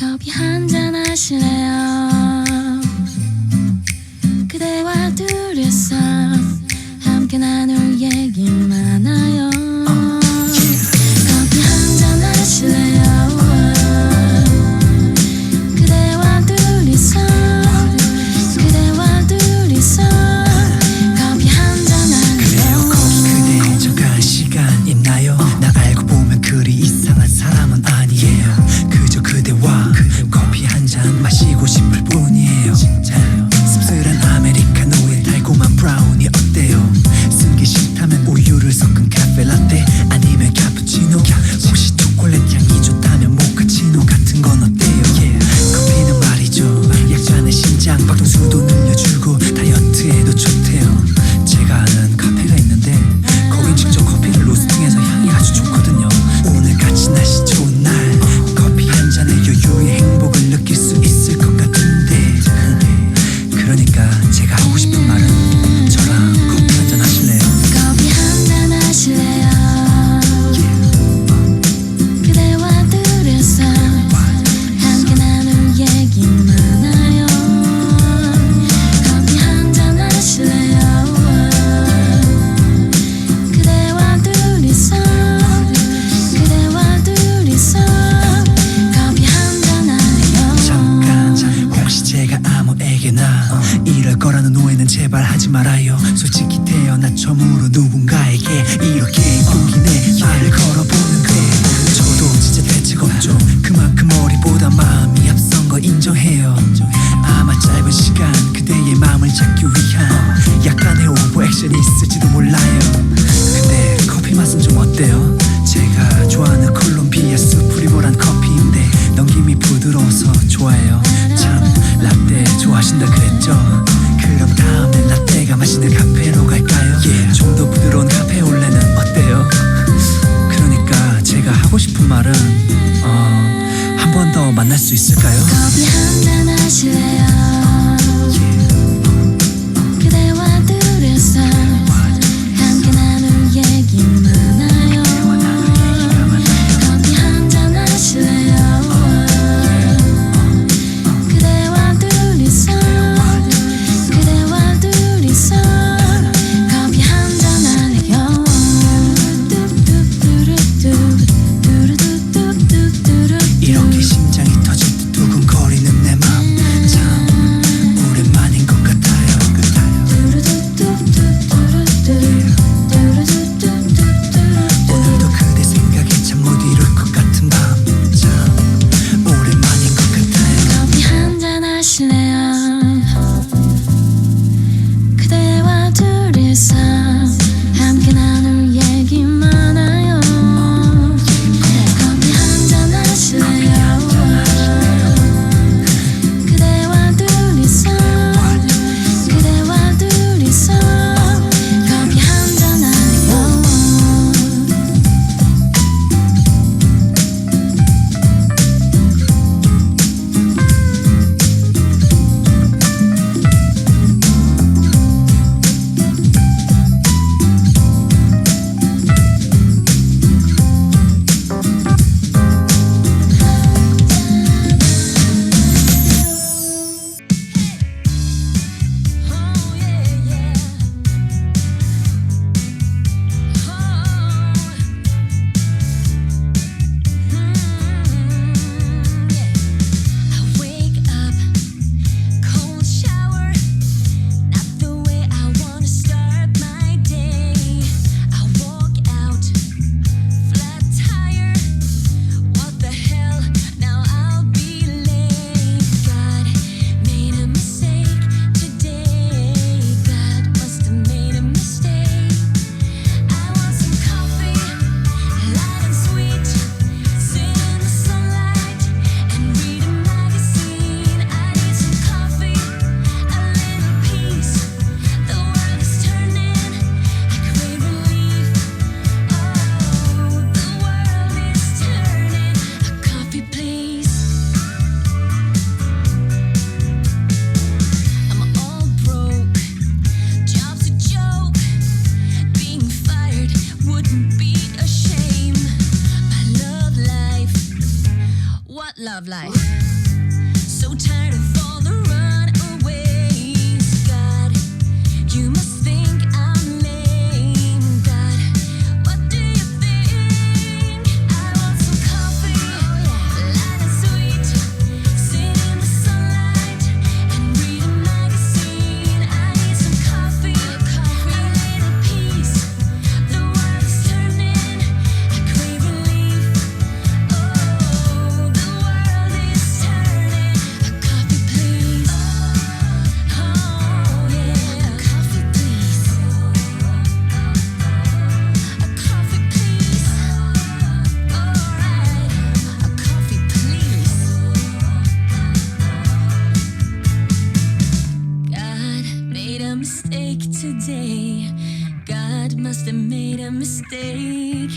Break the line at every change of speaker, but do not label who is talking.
커피 한 잔 하실래요? 그대와 둘이서 함께 나눌 sous love life. So tired of today. God must have made a mistake.